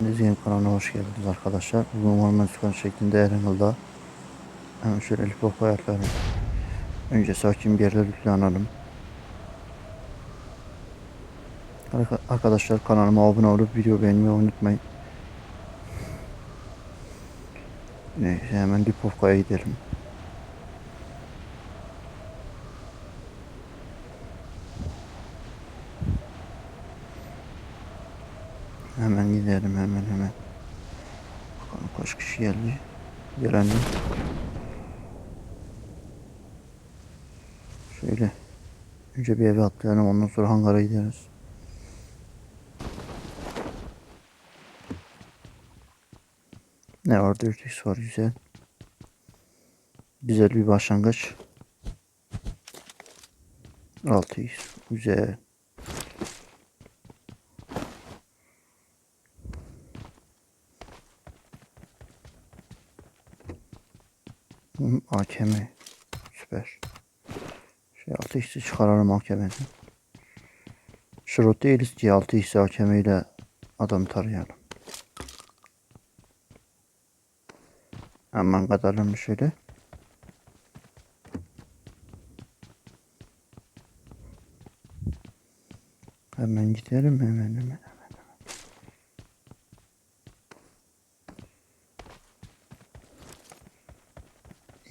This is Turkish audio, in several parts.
Dizgin kanalına hoş geldiniz arkadaşlar. Bugün Mormon Skan şeklinde Erenal'da hemen şöyle lipop ayarlarım. Önce sakin bir yerde lütlanalım. Arka- Arkadaşlar kanalıma abone olup video beğenmeyi unutmayın. Neyse hemen Lipovka'ya gidelim. Gidelim hemen hemen. Bakalım kaç kişi geldi. Gelenler. Şöyle. Önce bir eve atlayalım ondan sonra hangara gideriz. Ne var? 4x var güzel. Güzel bir başlangıç. 6x güzel. Hı, AKM. Süper. Şey 6x'i çıkaralım AKM'den. Şurot değiliz ki 6x AKM ile adam tarayalım. Hemen katalım şöyle. Hemen gidelim hemen hemen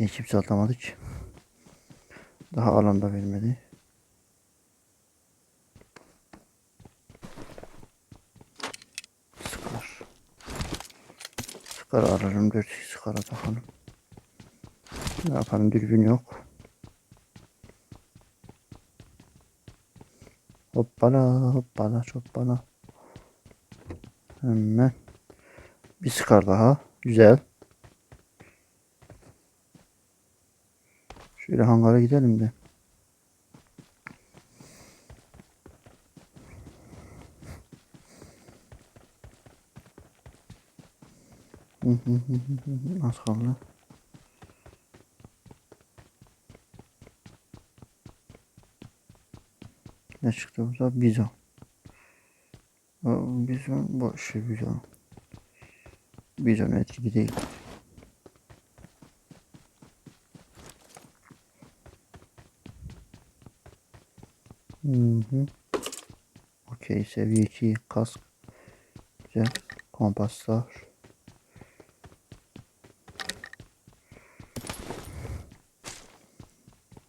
Niye kimse atlamadı? Daha alanda vermedi. Sıkar. Sıkar ararım. Dört sıkara takalım. Ne yapalım dürbün yok. Hoppala hoppala hoppala. Hemen. Bir sıkar daha. Güzel. Şöyle hangara gidelim de. Az kaldı. Ne çıktı burada? Bizon. Bizon boş ver, bizon. Bizon etkili değil. Okey seviye 2 kask. Güzel. Kompaslar.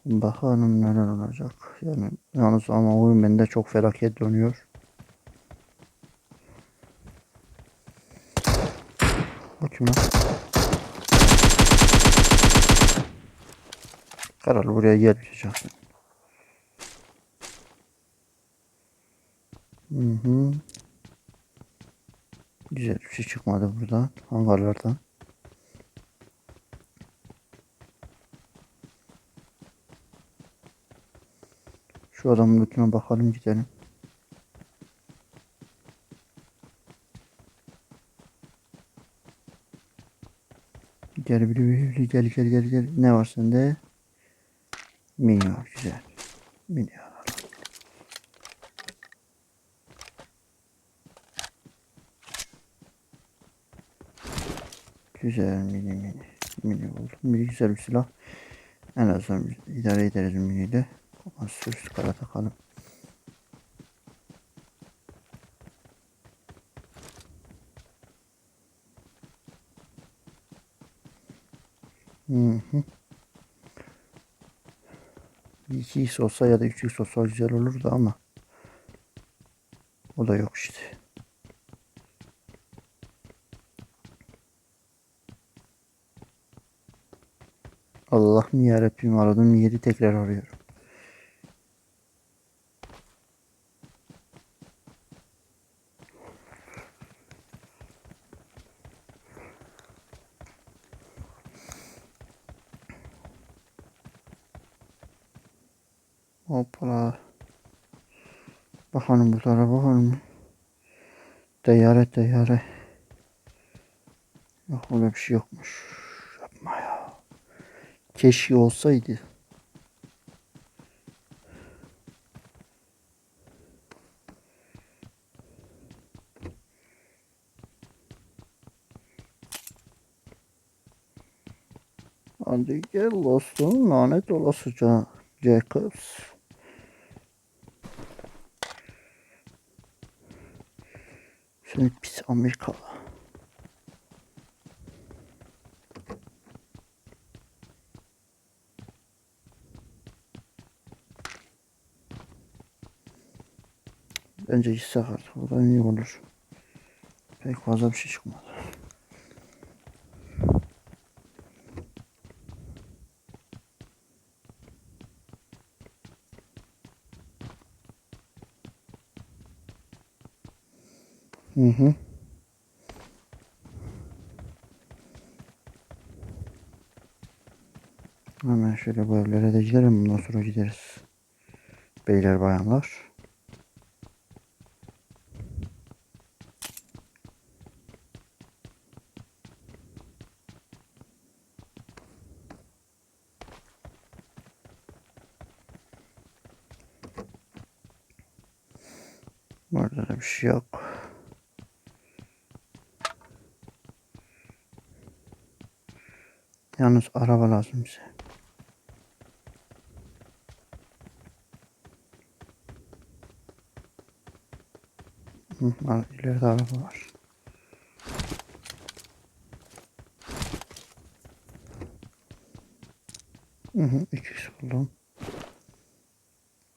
Bakalım neler olacak. Yani yalnız ama oyun bende çok felaket dönüyor. Bakayım lan. Karar buraya gelmeyeceksin. Hı hı. Güzel bir şey çıkmadı buradan. Hangarlardan. Şu adamın lootuna bakalım gidelim. Gel bir gel gel gel gel. Ne var sende? Var güzel. Mini Güzel mini mini. Mini buldum. Mini güzel bir silah. En azından idare ederiz miniyle. Ama sürüsü kara takalım. Hı hı. 2x olsa ya da 3x olsa güzel olurdu ama o da yok işte. Allah'ım yarabbim aradım yeri tekrar arıyorum. Hoppala. Bakalım bu tarafa bakalım. Teyyare teyyare. Yok öyle bir şey yokmuş. Keşke olsaydı. Hadi gel dostum lanet olasıca Jacobs. Seni pis Amerikalı. Bence gitsek artık. Buradan iyi olur. Pek fazla bir şey çıkmadı. Hı hı. Hemen şöyle bu evlere de gidelim. Bundan sonra gideriz. Beyler bayanlar. Bir şey yok. Yalnız araba lazım bize. Hı, ileride araba var. Hı hı, ikisi buldum.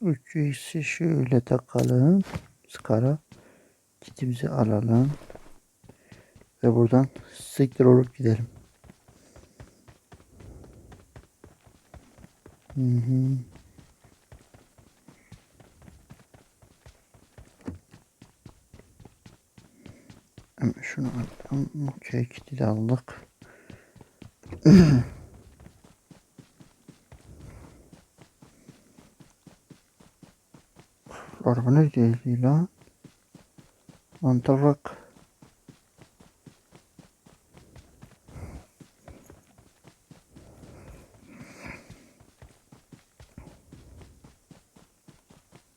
Üçüncüsü şöyle takalım. Skara. Kitimizi alalım. Ve buradan siktir olup gidelim. Hı hı. Hemen şunu alalım. Okey kiti de aldık. Neredeydi lan? Antarak.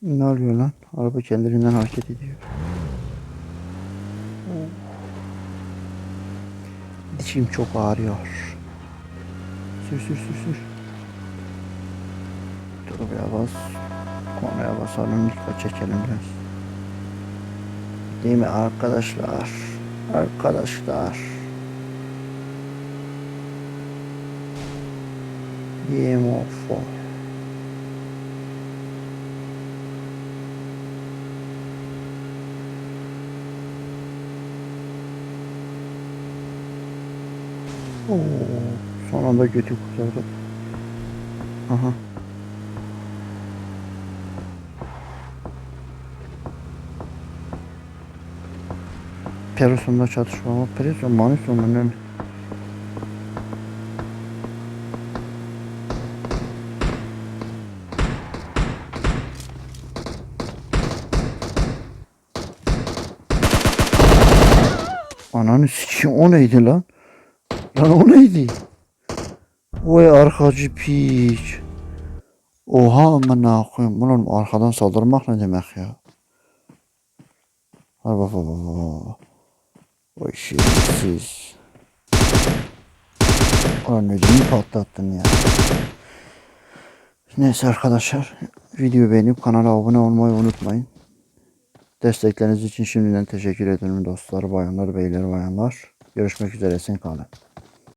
Ne oluyor lan? Araba kendiliğinden hareket ediyor. Dişim çok ağrıyor. Sür sür sür sür. Turboya bas. Konuya basalım. Dikkat çekelim biraz. Değil mi arkadaşlar? Arkadaşlar. War. Oo, son anda götü kurtardık. Aha. Perosun'da çatışma var. Perosun, Manison mu ne? Ananı sikeyim o neydi lan? Lan o neydi? Vay arkacı piç. Oha amına koyayım. Ulan arkadan saldırmak ne demek ya? Hay bak bak bak bak. Vay şerefsiz. Ödümü patlattın ya. Neyse arkadaşlar. Videoyu beğenip kanala abone olmayı unutmayın. Destekleriniz için şimdiden teşekkür ederim dostlar, bayanlar, beyler, bayanlar. Görüşmek üzere. Sen kalın.